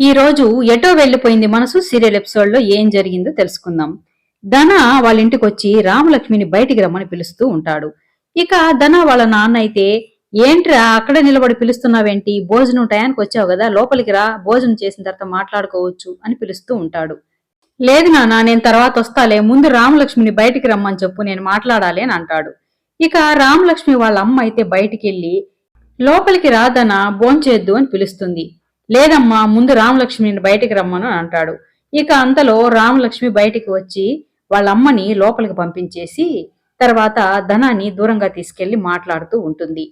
ఈ రోజు ఎటో వెళ్ళిపోయింది మనసు? సీరియల్ ఎపిసోడ్లో ఏం జరిగిందో తెలుసుకుందాం. ధన వాళ్ళ ఇంటికి వచ్చి రామలక్ష్మిని బయటికి రమ్మని పిలుస్తూ ఉంటాడు. ఇక ధన వాళ్ళ నాన్న అయితే ఏంట్రా అక్కడే నిలబడి పిలుస్తున్నావేంటి? భోజనం టయానికి వచ్చావు కదా లోపలికి రా భోజనం చేసిన తర్వాత మాట్లాడుకోవచ్చు అని పిలుస్తూ ఉంటాడు. లేదు నాన్న నేను తర్వాత వస్తాలే ముందు రామలక్ష్మిని బయటికి రమ్మని చెప్పు నేను మాట్లాడాలి అని అంటాడు. ఇక రామలక్ష్మి వాళ్ళ అమ్మ అయితే బయటికి వెళ్ళి లోపలికి రాదన భోంచేద్దు అని పిలుస్తుంది. లేదమ్మా ముందు రామలక్ష్మిని బయటికి రమ్మను అంటాడు. ఇక అంతలో రామలక్ష్మి బయటికి వచ్చి వాళ్ళ అమ్మని లోపలికి పంపించేసి తర్వాత ధనాన్ని దూరంగా తీసుకెళ్ళి మాట్లాడుతూ ఉంటుంది.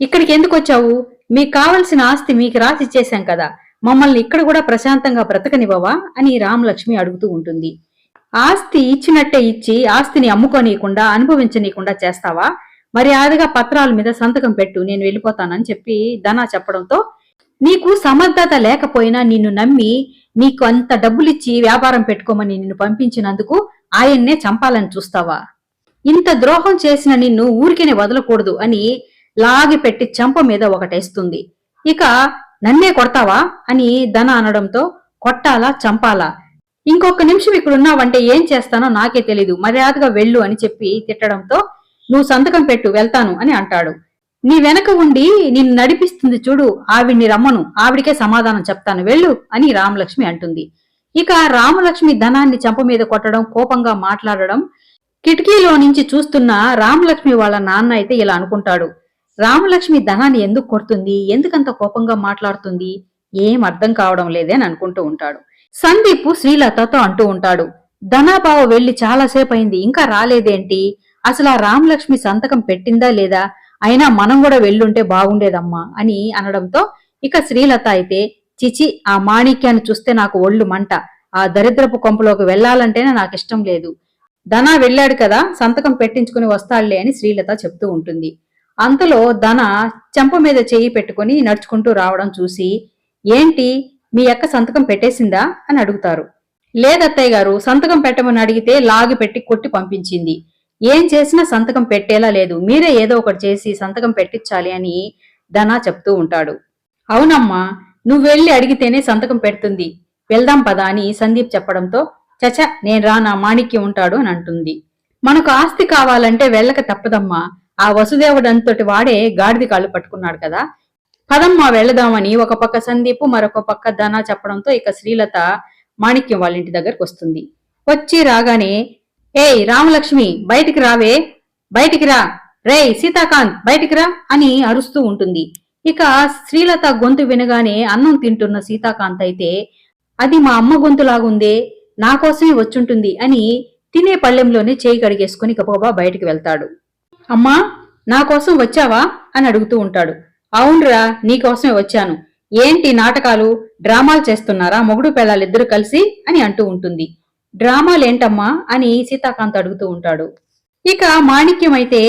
ఇక్కడికి ఎందుకు వచ్చావు? మీకు కావలసిన ఆస్తి మీకు రాసి ఇచ్చేశాం కదా. మమ్మల్ని ఇక్కడ కూడా ప్రశాంతంగా బ్రతకనివ్వవా అని రామలక్ష్మి అడుగుతూ ఉంటుంది. ఆస్తి ఇచ్చినట్టే ఇచ్చి ఆస్తిని అమ్ముకోనీయకుండా అనుభవించనీయకుండా చేస్తావా? మర్యాదగా పత్రాల మీద సంతకం పెట్టు నేను వెళ్ళిపోతానని చెప్పి ధనా చెప్పడంతో నీకు సమర్థత లేకపోయినా నిన్ను నమ్మి నీకు అంత డబ్బులిచ్చి వ్యాపారం పెట్టుకోమని నిన్ను పంపించినందుకు ఆయన్నే చంపాలని చూస్తావా? ఇంత ద్రోహం చేసిన నిన్ను ఊరికేనే వదలకూడదు అని లాగి పెట్టి చంప మీద ఒకటేస్తుంది. ఇక నన్నే కొడతావా? అని ధన అనడంతో కొట్టాలా చంపాలా? ఇంకొక నిమిషం ఇక్కడున్నావంటే ఏం చేస్తానో నాకే తెలీదు. మర్యాదగా వెళ్ళు అని చెప్పి తిట్టడంతో నువ్వు సంతకం పెట్టు వెళ్తాను అని అంటాడు. నీ వెనక ఉండి నిన్ను నడిపిస్తుంది చూడు ఆవిడ్ని రమ్మను ఆవిడికే సమాధానం చెప్తాను వెళ్ళు అని రామలక్ష్మి అంటుంది. ఇక రామలక్ష్మి ధనాన్ని చంప మీద కొట్టడం కోపంగా మాట్లాడడం కిటికీలో నుంచి చూస్తున్న రామలక్ష్మి వాళ్ళ నాన్న అయితే ఇలా అనుకుంటాడు. రామలక్ష్మి ధనాన్ని ఎందుకు కొడుతుంది ఎందుకంత కోపంగా మాట్లాడుతుంది ఏం అర్థం కావడం లేదే అని అనుకుంటూ ఉంటాడు. సందీప్ శ్రీలతతో అంటూ ఉంటాడు ధనాబావ వెళ్ళి చాలాసేపు అయింది ఇంకా రాలేదేంటి? అసలు ఆ రామలక్ష్మి సంతకం పెట్టిందా లేదా? అయినా మనం కూడా వెళ్ళుంటే బాగుండేదమ్మా అని అనడంతో ఇక శ్రీలత అయితే చిచి ఆ మాణిక్యాన్ని చూస్తే నాకు ఒళ్ళు మంట. ఆ దరిద్రపు కొంపలోకి వెళ్ళాలంటేనే నాకు ఇష్టం లేదు. ధన వెళ్ళాడు కదా సంతకం పెట్టించుకుని వస్తాడులే అని శ్రీలత చెప్తూ ఉంటుంది. అంతలో ధన చెంప మీద చేయి పెట్టుకుని నడుచుకుంటూ రావడం చూసి ఏంటి మీ అక్క సంతకం పెట్టేసిందా? అని అడుగుతారు. లేదత్తయ్య గారు సంతకం పెట్టమని అడిగితే లాగి పెట్టి కొట్టి పంపించింది. ఏం చేసినా సంతకం పెట్టేలా లేదు. మీరే ఏదో ఒకటి చేసి సంతకం పెట్టించాలి అని ధనా చెప్తూ ఉంటాడు. అవునమ్మా నువ్వు వెళ్ళి అడిగితేనే సంతకం పెడుతుంది. వెళ్దాం పదా అని సందీప్ చెప్పడంతో చచ నేను రా నా మాణిక్యం ఉంటాడు అని అంటుంది. మనకు ఆస్తి కావాలంటే వెళ్ళక తప్పదమ్మా. ఆ వసుదేవుడంతటి వాడే గాడిది కాళ్ళు పట్టుకున్నాడు కదా. పదమ్మా వెళదామని ఒక పక్క సందీప్ మరొక పక్క ధనా చెప్పడంతో ఇక శ్రీలత మాణిక్యం వాళ్ళ ఇంటి దగ్గరకు వస్తుంది. వచ్చి రాగానే ఏయ్ రామలక్ష్మి బయటికి రావే బయటికి రా. రేయ్ సీతాకాంత్ బయటికి రా అని అరుస్తూ ఉంటుంది. ఇక శ్రీలత గొంతు వినగానే అన్నం తింటున్న సీతాకాంత్ అయితే అది మా అమ్మ గొంతులాగుందే నా కోసమే వచ్చుంటుంది అని తినే పళ్ళెంలోనే చేయి కడిగేసుకుని గబగబా బయటికి వెళ్తాడు. అమ్మా నా కోసం వచ్చావా? అని అడుగుతూ ఉంటాడు. అవునరా నీకోసమే వచ్చాను. ఏంటి నాటకాలు? డ్రామాలు చేస్తున్నారా? మొగుడు పిల్లలిద్దరూ కలిసి? అని అంటూ ఉంటుంది. డ్రామాలేంటమ్మా అని సీతాకాంత్ అడుగుతూ ఉంటాడు. ఇక మాణిక్యం అయితే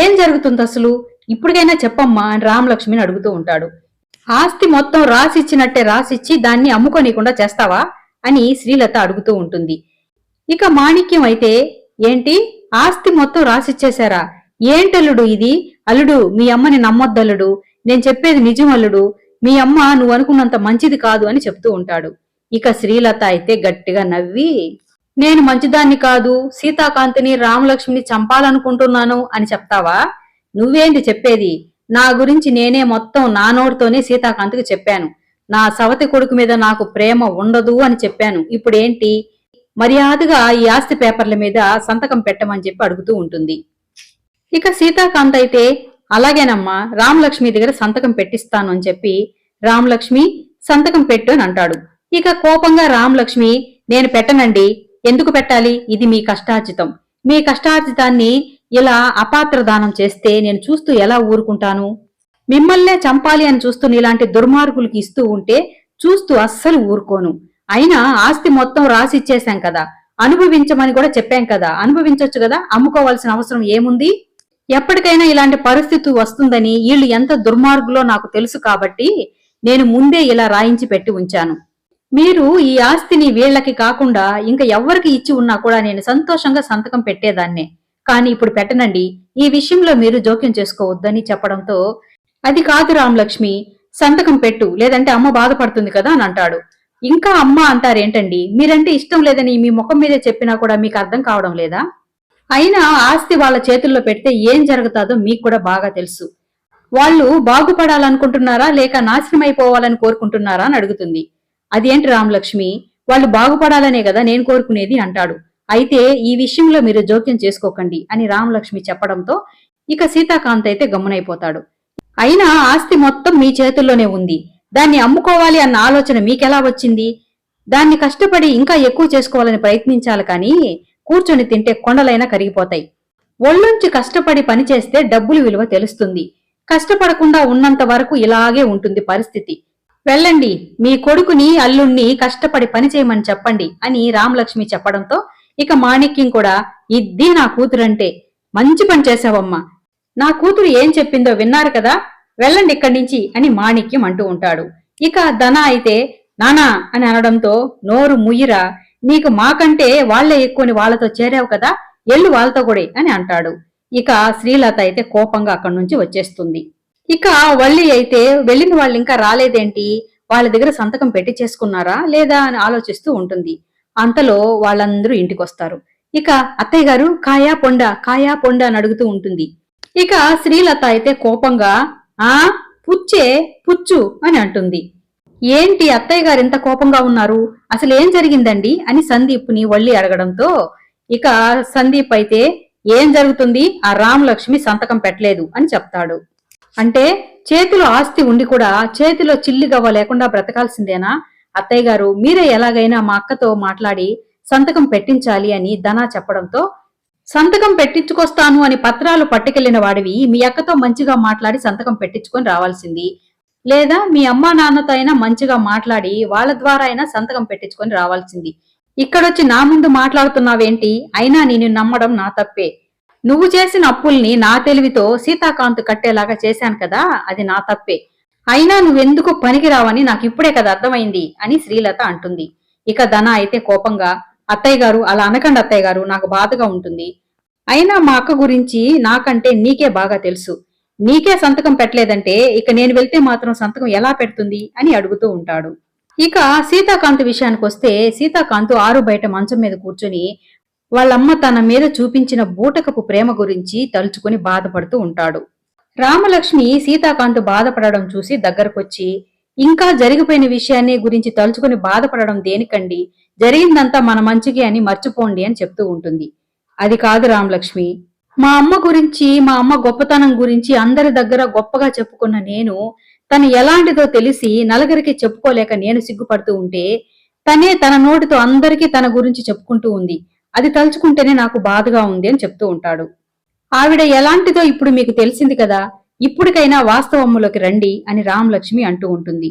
ఏం జరుగుతుంది అసలు ఇప్పటికైనా చెప్పమ్మా అని రామలక్ష్మిని అడుగుతూ ఉంటాడు. ఆస్తి మొత్తం రాసిచ్చినట్టే రాసిచ్చి దాన్ని అమ్ముకోనీయకుండా చేస్తావా అని శ్రీలత అడుగుతూ ఉంటుంది. ఇక మాణిక్యం అయితే ఏంటి? ఆస్తి మొత్తం రాసిచ్చేశారా? ఏంటల్లుడు ఇది? అల్లుడు మీ అమ్మని నమ్మొద్దల్లుడు. నేను చెప్పేది నిజం అల్లుడు మీ అమ్మ నువ్వు అనుకున్నంత మంచిది కాదు అని చెప్తూ ఉంటాడు. ఇక శ్రీలత అయితే గట్టిగా నవ్వి నేను మంచిదాన్ని కాదు సీతాకాంతిని రామలక్ష్మిని చంపాలనుకుంటున్నాను అని చెప్తావా? నువ్వేంటి చెప్పేది? నా గురించి నేనే మొత్తం నా నోటితోనే సీతాకాంత్కి చెప్పాను. నా సవతి కొడుకు మీద నాకు ప్రేమ ఉండదు అని చెప్పాను. ఇప్పుడేంటి? మర్యాదగా ఈ ఆస్తి పేపర్ల మీద సంతకం పెట్టమని చెప్పి అడుగుతూ ఉంటుంది. ఇక సీతాకాంత్ అయితే అలాగేనమ్మా రామలక్ష్మి దగ్గర సంతకం పెట్టిస్తాను అని చెప్పి రామలక్ష్మి సంతకం పెట్టు అని అంటాడు. ఇక కోపంగా రామలక్ష్మి నేను పెట్టనండి. ఎందుకు పెట్టాలి? ఇది మీ కష్టార్జితం. మీ కష్టార్జితాన్ని ఇలా అపాత్ర దానం చేస్తే నేను చూస్తూ ఎలా ఊరుకుంటాను? మిమ్మల్నే చంపాలి అని చూస్తూ ఇలాంటి దుర్మార్గులకి ఇస్తూ ఉంటే చూస్తూ అస్సలు ఊరుకోను. అయినా ఆస్తి మొత్తం రాసిచ్చేశాం కదా. అనుభవించమని కూడా చెప్పాం కదా. అనుభవించొచ్చు కదా. అమ్ముకోవాల్సిన అవసరం ఏముంది? ఎప్పటికైనా ఇలాంటి పరిస్థితి వస్తుందని వీళ్ళు ఎంత దుర్మార్గులో నాకు తెలుసు కాబట్టి నేను ముందే ఇలా రాయించి పెట్టి ఉంచాను. మీరు ఈ ఆస్తిని వీళ్ళకి కాకుండా ఇంకా ఎవ్వరికి ఇచ్చి ఉన్నా కూడా నేను సంతోషంగా సంతకం పెట్టేదాన్నే. కానీ ఇప్పుడు పెట్టనండి. ఈ విషయంలో మీరు జోక్యం చేసుకోవద్దని చెప్పడంతో అది కాదు రామలక్ష్మి సంతకం పెట్టు లేదంటే అమ్మ బాధపడుతుంది కదా అని అంటాడు. ఇంకా అమ్మ అంటారేంటండి? మీరంటే ఇష్టం లేదని మీ ముఖం మీదే చెప్పినా కూడా మీకు అర్థం కావడం లేదా? అయినా ఆస్తి వాళ్ళ చేతుల్లో పెడితే ఏం జరుగుతాదో మీకు కూడా బాగా తెలుసు. వాళ్ళు బాగుపడాలనుకుంటున్నారా లేక నాశనం అయిపోవాలని కోరుకుంటున్నారా అని అడుగుతుంది. అదేంటి రామలక్ష్మి? వాళ్ళు బాగుపడాలనే కదా నేను కోరుకునేది అంటాడు. అయితే ఈ విషయంలో మీరు జోక్యం చేసుకోకండి అని రామలక్ష్మి చెప్పడంతో ఇక సీతాకాంత్ అయితే గమ్మునైపోతాడు. అయినా ఆస్తి మొత్తం మీ చేతుల్లోనే ఉంది. దాన్ని అమ్ముకోవాలి అన్న ఆలోచన మీకెలా వచ్చింది? దాన్ని కష్టపడి ఇంకా ఎక్కువ చేసుకోవాలని ప్రయత్నించాలి కానీ కూర్చొని తింటే కొండలైనా కరిగిపోతాయి. ఒళ్ళుంచి కష్టపడి పనిచేస్తే డబ్బులు విలువ తెలుస్తుంది. కష్టపడకుండా ఉన్నంత వరకు ఇలాగే ఉంటుంది పరిస్థితి. వెళ్ళండి మీ కొడుకుని అల్లుణ్ణి కష్టపడి పని చేయమని చెప్పండి అని రామలక్ష్మి చెప్పడంతో ఇక మాణిక్యం కూడా ఇది నా కూతురంటే మంచి పని చేశావమ్మా నా కూతురు ఏం చెప్పిందో విన్నారు కదా వెళ్ళండి ఇక్కడి నుంచి అని మాణిక్యం అంటూ ఉంటాడు. ఇక ధన అయితే నానా అని అనడంతో నోరు ముయ్యిరా నీకు మాకంటే వాళ్ళే ఎక్కువని వాళ్ళతో చేరావు కదా ఎల్లు వాళ్ళతో కూడా అని అంటాడు. ఇక శ్రీలత అయితే కోపంగా అక్కడి నుంచి వచ్చేస్తుంది. ఇక వల్లి అయితే వెళ్ళిన వాళ్ళు ఇంకా రాలేదేంటి? వాళ్ళ దగ్గర సంతకం పెట్టి చేసుకున్నారా? లేదా అని ఆలోచిస్తూ ఉంటుంది. అంతలో వాళ్ళందరూ ఇంటికొస్తారు. ఇక అత్తయ్య గారు కాయా పొండ కాయా పొండ అని అడుగుతూ ఉంటుంది. ఇక శ్రీలత అయితే కోపంగా ఆ పుచ్చే పుచ్చు అని అంటుంది. ఏంటి అత్తయ్య గారు ఎంత కోపంగా ఉన్నారు? అసలు ఏం జరిగిందండి? అని సందీప్ని వల్లి అడగడంతో ఇక సందీప్ అయితే ఏం జరుగుతుంది? ఆ రామలక్ష్మి సంతకం పెట్టలేదు అని చెప్తాడు. అంటే చేతిలో ఆస్తి ఉండి కూడా చేతిలో చిల్లి గవ్వ లేకుండా బ్రతకాల్సిందేనా? అత్తయ్య గారు మీరే ఎలాగైనా మా అక్కతో మాట్లాడి సంతకం పెట్టించాలి అని ధనా చెప్పడంతో సంతకం పెట్టించుకొస్తాను అని పత్రాలు పట్టుకెళ్ళిన వాడివి మీ అక్కతో మంచిగా మాట్లాడి సంతకం పెట్టించుకొని రావాల్సింది. లేదా మీ అమ్మా నాన్నతో అయినా మంచిగా మాట్లాడి వాళ్ళ ద్వారా అయినా సంతకం పెట్టించుకొని రావాల్సింది. ఇక్కడొచ్చి నా ముందు మాట్లాడుతున్నావేంటి? అయినా నేను నమ్మడం నా తప్పే. నువ్వు చేసిన అప్పుల్ని నా తెలివితో సీతాకాంత్ కట్టేలాగా చేశాను కదా అది నా తప్పే. అయినా నువ్వెందుకు పనికిరావని నాకు ఇప్పుడే కదా అర్థమైంది అని శ్రీలత అంటుంది. ఇక ధన అయితే కోపంగా అత్తయ్య గారు అలా అనకండి అత్తయ్య గారు నాకు బాధగా ఉంటుంది. అయినా మా అక్క గురించి నాకంటే నీకే బాగా తెలుసు. నీకే సంతకం పెట్టలేదంటే ఇక నేను వెళ్తే మాత్రం సంతకం ఎలా పెడుతుంది? అని అడుగుతూ ఉంటాడు. ఇక సీతాకాంత్ విషయానికి వస్తే సీతాకాంత్ ఆరు బయట మంచం మీద కూర్చొని వాళ్ళమ్మ తన మీద చూపించిన బూటకపు ప్రేమ గురించి తలుచుకుని బాధపడుతూ ఉంటాడు. రామలక్ష్మి సీతాకాంత్ బాధపడడం చూసి దగ్గరకొచ్చి ఇంకా జరిగిపోయిన విషయాన్ని గురించి తలుచుకుని బాధపడడం దేనికండి? జరిగిందంతా మన మంచికి అని మర్చిపోండి అని చెప్తూ ఉంటుంది. అది కాదు రామలక్ష్మి. మా అమ్మ గురించి మా అమ్మ గొప్పతనం గురించి అందరి దగ్గర గొప్పగా చెప్పుకున్న నేను తను ఎలాంటిదో తెలిసి నలుగురికి చెప్పుకోలేక నేను సిగ్గుపడుతూ ఉంటే తనే తన నోటితో అందరికీ తన గురించి చెప్పుకుంటూ ఉంది. అది తలుచుకుంటేనే నాకు బాధగా ఉంది అని చెప్తూ ఉంటాడు. ఆవిడ ఎలాంటిదో ఇప్పుడు మీకు తెలిసింది కదా ఇప్పటికైనా వాస్తవములోకి రండి అని రామలక్ష్మి అంటూ ఉంటుంది.